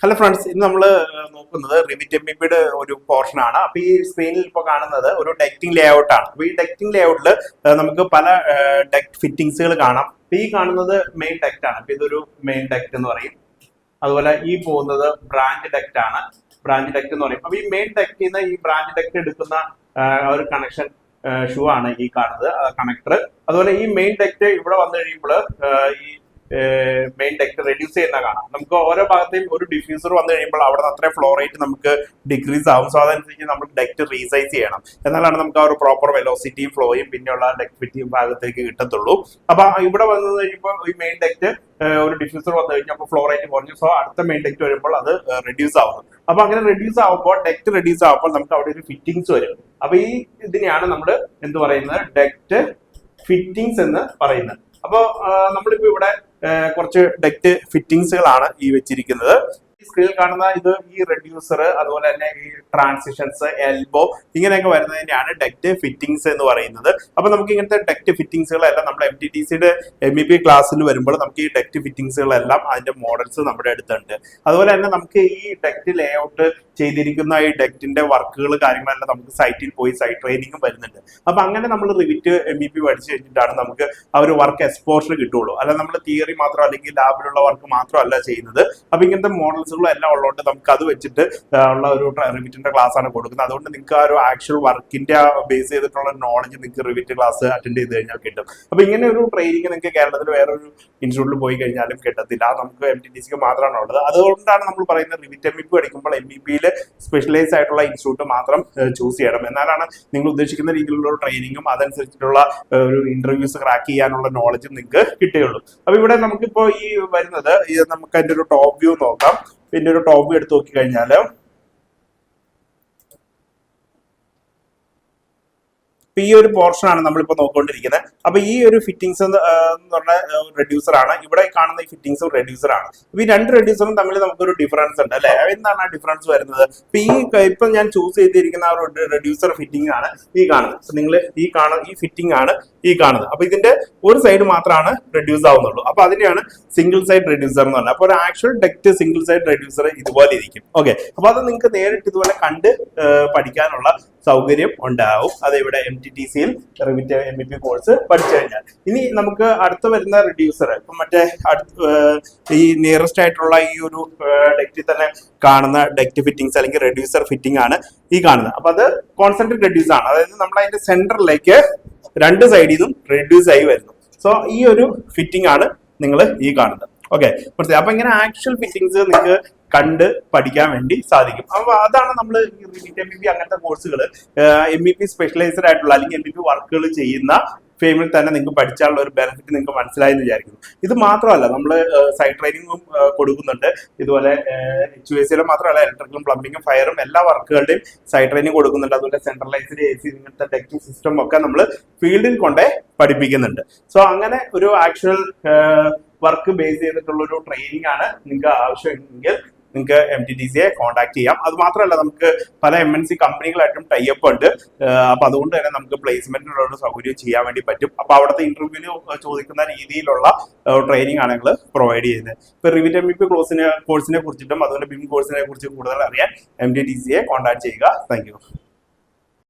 Hello friends ഇന്ന് നമ്മൾ നോക്കുന്നത് റിവിറ്റ് എം ബിയുടെ ഒരു പോർഷൻ ആണ്. അപ്പൊ ഈ സ്ക്രീനിൽ ഇപ്പോൾ കാണുന്നത് ഒരു ഡെക്റ്റിംഗ് ലേ ഔട്ട് ആണ്. അപ്പൊ ഈ ഡെക്റ്റിംഗ് ലേ ഔട്ടിൽ നമുക്ക് പല ഡെക്ട് ഫിറ്റിംഗ്സുകൾ കാണാം. ഈ കാണുന്നത് മെയിൻ ഡെക്റ്റ് ആണ്. അപ്പൊ ഇതൊരു മെയിൻ ഡെക്റ്റ് എന്ന് പറയും. അതുപോലെ ഈ പോകുന്നത് ബ്രാഞ്ച് ഡെക്റ്റ് ആണ്. ബ്രാഞ്ച് ഡെക്ട് എന്ന് പറയും. അപ്പൊ ഈ മെയിൻ ഡെക്റ്റിൽ നിന്ന് ഈ ബ്രാഞ്ച് ഡെക്റ്റ് എടുക്കുന്ന ഒരു കണക്ഷൻ ഷൂ ആണ് ഈ കാണുന്നത് കണക്ടർ അതുപോലെ ഈ മെയിൻ ഡെക്റ്റ് ഇവിടെ വന്നു കഴിയുമ്പോൾ ഈ മെയിൻ ഡെക്ട് റെഡ്യൂസ് ചെയ്യുന്ന കാണാം. നമുക്ക് ഓരോ ഭാഗത്തെയും ഒരു ഡിഫ്യൂസർ വന്നു കഴിയുമ്പോൾ അവിടെ നിന്ന് അത്രയും ഫ്ലോ റേറ്റ് നമുക്ക് ഡിക്രീസ് ആവും. സോ അതനുസരിച്ച് നമ്മൾ ഡെക്ട് റീസൈസ് ചെയ്യണം. എന്നാലാണ് നമുക്ക് ആ ഒരു പ്രോപ്പർ വെലോസിറ്റിയും ഫ്ലോയും പിന്നെയുള്ള ഡെക്ട് ഫിറ്റിയും ഭാഗത്തേക്ക് കിട്ടത്തുള്ളൂ. അപ്പൊ ഇവിടെ വന്നു കഴിയുമ്പോൾ ഈ മെയിൻ ഡെക്ട് ഒരു ഡിഫ്യൂസർ വന്നു കഴിഞ്ഞപ്പോൾ ഫ്ലോ റേറ്റ് കുറഞ്ഞു. സോ അടുത്ത മെയിൻ ഡെക്ട് വരുമ്പോൾ അത് റെഡ്യൂസ് ആവുന്നു. അപ്പൊ അങ്ങനെ റെഡ്യൂസ് ആവുമ്പോൾ ഡെക്റ്റ് റെഡ്യൂസ് ആവുമ്പോൾ നമുക്ക് അവിടെ ഒരു ഫിറ്റിങ്സ് വരും. അപ്പൊ ഈ ഇതിനെയാണ് നമ്മൾ എന്ത് പറയുന്നത്? ഡെക്റ്റ് ഫിറ്റിങ്സ് എന്ന് പറയുന്നത്. അപ്പോൾ നമ്മളിപ്പോ ഇവിടെ കുറച്ച് ഡെക്ട് ഫിറ്റിംഗ്സുകളാണ് ഈ വെച്ചിരിക്കുന്നത്. സ്ക്രീനിൽ കാണുന്ന ഇത് ഈ റെഡ്യൂസർ അതുപോലെ തന്നെ ഈ ട്രാൻസിഷൻസ് എൽബോ ഇങ്ങനെയൊക്കെ വരുന്നതിനെയാണ് ഡെക്റ്റ് ഫിറ്റിംഗ്സ് എന്ന് പറയുന്നത്. അപ്പൊ നമുക്ക് ഇങ്ങനത്തെ ഡെക്റ്റ് ഫിറ്റിംഗ്സുകളെല്ലാം നമ്മുടെ എം ടി ടി സിയുടെ എം ഇ പി ക്ലാസ്സിൽ വരുമ്പോൾ നമുക്ക് ഈ ഡെക്റ്റ് ഫിറ്റിംഗ്സുകളെല്ലാം അതിന്റെ മോഡൽസ് നമ്മുടെ അടുത്തുണ്ട്. അതുപോലെ തന്നെ നമുക്ക് ഈ ഡെക്റ്റ് ലേ ഔട്ട് ചെയ്തിരിക്കുന്ന ഈ ഡെക്റ്റിന്റെ വർക്കുകൾ കാര്യങ്ങളെല്ലാം നമുക്ക് സൈറ്റിൽ പോയി സൈറ്റ് ട്രെയിനിങ്ങും വരുന്നുണ്ട്. അപ്പൊ അങ്ങനെ നമ്മൾ റിവിറ്റ് എം ഇ പി പഠിച്ചു കഴിഞ്ഞിട്ടാണ് നമുക്ക് ആ ഒരു വർക്ക് എക്സ്പോഷർ കിട്ടുള്ളൂ അല്ല നമ്മൾ തിയറി മാത്രം അല്ലെങ്കിൽ ലാബിലുള്ള വർക്ക് മാത്രമല്ല ചെയ്യുന്നത്. അപ്പൊ ഇങ്ങനത്തെ മോഡൽസുകളും എല്ലാം ഉള്ളതുകൊണ്ട് നമുക്ക് അത് വെച്ചിട്ട് ഉള്ള ഒരു റിവിറ്റിന്റെ ക്ലാസ് ആണ് കൊടുക്കുന്നത്. അതുകൊണ്ട് നിങ്ങൾക്ക് ആ ഒരു ആക്ച്വൽ വർക്കിന്റെ ബേസ് ചെയ്തിട്ടുള്ള നോളജ് നിങ്ങൾക്ക് റിവിറ്റ് ക്ലാസ് അറ്റൻഡ് ചെയ്ത് കഴിഞ്ഞാൽ കിട്ടും. അപ്പൊ ഇങ്ങനെ ഒരു ട്രെയിനിങ് നിങ്ങൾക്ക് കേരളത്തിൽ വേറൊരു ഇൻസ്റ്റിറ്റ്യൂട്ടിൽ പോയി കഴിഞ്ഞാലും കിട്ടത്തില്ല. നമുക്ക് എം ടി ടി സിക്ക് മാത്രമാണ് ഉള്ളത്. അതുകൊണ്ടാണ് നമ്മൾ പറയുന്നത് റിവിറ്റ് എം ഇ പി പഠിക്കുമ്പോൾ എം ഇ പിയിൽ സ്പെഷ്യലൈസ് ആയിട്ടുള്ള ഇൻസ്റ്റിറ്റ്യൂട്ട് മാത്രം ചൂസ് ചെയ്യണം. എന്നാലാണ് നിങ്ങൾ ഉദ്ദേശിക്കുന്ന രീതിയിലുള്ള ട്രെയിനിങ്ങും അതനുസരിച്ചിട്ടുള്ള ഒരു ഇന്റർവ്യൂസ് ക്രാക്ക് ചെയ്യാനുള്ള നോളജും നിങ്ങൾക്ക് കിട്ടുകയുള്ളൂ. അപ്പൊ ഇവിടെ നമുക്കിപ്പോ ഈ വരുന്നത് നമുക്ക് അതിന്റെ ഒരു ടോപ്പ് വ്യൂ നോക്കാം. പിന്നെ ഒരു ടോപ്പ് എടുത്ത് നോക്കി ഇപ്പൊ ഈ ഒരു പോർഷൻ ആണ് നമ്മളിപ്പോ നോക്കിക്കൊണ്ടിരിക്കുന്നത്. അപ്പൊ ഈ ഒരു ഫിറ്റിംഗ്സ് എന്ന് പറഞ്ഞ റെഡ്യൂസർ ആണ്. ഇവിടെ കാണുന്ന ഈ ഫിറ്റിംഗ്സും റെഡ്യൂസർ ആണ്. അപ്പൊ ഈ രണ്ട് റെഡ്യൂസറും തമ്മിൽ നമുക്കൊരു ഡിഫറൻസ് ഉണ്ട് അല്ലെ? എന്താണ് ആ ഡിഫറൻസ് വരുന്നത്? ഇപ്പൊ ഈ ഇപ്പൊ ഞാൻ ചൂസ് ചെയ്തിരിക്കുന്ന ആ റെഡ്യൂസർ ഫിറ്റിംഗ് ആണ് ഈ കാണുന്നത്. നിങ്ങൾ ഈ കാണുന്ന ഈ ഫിറ്റിംഗ് ആണ് ഈ കാണുന്നത്. അപ്പൊ ഇതിന്റെ ഒരു സൈഡ് മാത്രമാണ് റെഡ്യൂസ് ആവുന്നുള്ളൂ. അപ്പൊ അതിനെയാണ് സിംഗിൾ സൈഡ് റെഡ്യൂസർ എന്ന് പറഞ്ഞത്. അപ്പൊ ഒരു actual duct single side reducer ഇതുപോലെ ഇരിക്കും. ഓക്കെ അപ്പൊ അത് നിങ്ങൾക്ക് നേരിട്ട് ഇതുപോലെ കണ്ട് പഠിക്കാനുള്ള സൗകര്യം ഉണ്ടാവും. അത് ഇവിടെ എം ടി ടി സിയിൽ Revit M B P course പഠിച്ചു കഴിഞ്ഞാൽ. ഇനി നമുക്ക് അടുത്ത വരുന്ന റിഡ്യൂസർ ഇപ്പം മറ്റേ ഈ നിയറസ്റ്റ് ആയിട്ടുള്ള ഈ ഒരു ഡെക്റ്റിൽ തന്നെ കാണുന്ന ഡെക്റ്റ് ഫിറ്റിംഗ്സ് അല്ലെങ്കിൽ റെഡ്യൂസർ ഫിറ്റിംഗ് ആണ് ഈ കാണുന്നത്. അപ്പൊ അത് കോൺസെൻട്രേറ്റ് റെഡ്യൂസ് ആണ്. അതായത് നമ്മൾ അതിന്റെ സെന്ററിലേക്ക് രണ്ട് സൈഡിൽ നിന്നും റെഡ്യൂസ് ആയി വരുന്നു. സോ ഈ ഒരു ഫിറ്റിംഗ് ആണ് നിങ്ങൾ ഈ കാണുന്നത്. ഓക്കെ അപ്പൊ ഇങ്ങനെ ആക്ച്വൽ ഫിറ്റിംഗ്സ് നിങ്ങൾക്ക് കണ്ട് പഠിക്കാൻ വേണ്ടി സാധിക്കും. അപ്പോൾ അതാണ് നമ്മൾ എം ബി അങ്ങനത്തെ കോഴ്സുകൾ എം ഇ പി സ്പെഷ്യലൈസ്ഡ് ആയിട്ടുള്ള അല്ലെങ്കിൽ എം ഇ പി വർക്കുകൾ ചെയ്യുന്ന ഫേമിൽ തന്നെ നിങ്ങൾക്ക് പഠിച്ചാലുള്ള ഒരു ബെനിഫിറ്റ് നിങ്ങൾക്ക് മനസ്സിലായി എന്ന് വിചാരിക്കുന്നു. ഇത് മാത്രമല്ല നമ്മൾ സൈഡ് ട്രെയിനിങ്ങും കൊടുക്കുന്നുണ്ട്. ഇതുപോലെ എച്ച് എസ് സിയിലും മാത്രമല്ല ഇലക്ട്രിക്കലും പ്ലംബിങ്ങും ഫയറും എല്ലാ വർക്കുകളുടെയും സൈഡ് ട്രെയിനിങ് കൊടുക്കുന്നുണ്ട്. അതുപോലെ സെൻട്രലൈസ്ഡ് എ സി ഇങ്ങനത്തെ ടെക്നിക് സിസ്റ്റം ഒക്കെ നമ്മൾ ഫീൽഡിൽ കൊണ്ടേ പഠിപ്പിക്കുന്നുണ്ട്. സോ അങ്ങനെ ഒരു ആക്ച്വൽ വർക്ക് ബേസ് ചെയ്തിട്ടുള്ള ഒരു ട്രെയിനിങ് ആണ് നിങ്ങൾക്ക് ആവശ്യമെങ്കിൽ നിങ്ങൾക്ക് എം ടി ടി സിയെ കോൺടാക്ട് ചെയ്യാം. അത് മാത്രമല്ല നമുക്ക് പല എം എൻ സി കമ്പനികളായിട്ടും ടൈപ്പ് ഉണ്ട്. അപ്പൊ അതുകൊണ്ട് തന്നെ നമുക്ക് പ്ലേസ്മെന്റിനുള്ള ഒരു സൗകര്യം ചെയ്യാൻ വേണ്ടി പറ്റും. അപ്പൊ അവിടുത്തെ ഇന്റർവ്യൂവിന് ചോദിക്കുന്ന രീതിയിലുള്ള ട്രെയിനിങ് ആണ് ഞങ്ങൾ പ്രൊവൈഡ് ചെയ്യുന്നത്. ഇപ്പൊ റിവിറ്റ് എം ഇ പി കോഴ്സിനെ കോഴ്സിനെ കുറിച്ചിട്ടും അതുപോലെ ബിം കോഴ്സിനെ കുറിച്ച് കൂടുതൽ അറിയാൻ എം ടി ടി സിയെ കോൺടാക്ട് ചെയ്യുക. താങ്ക്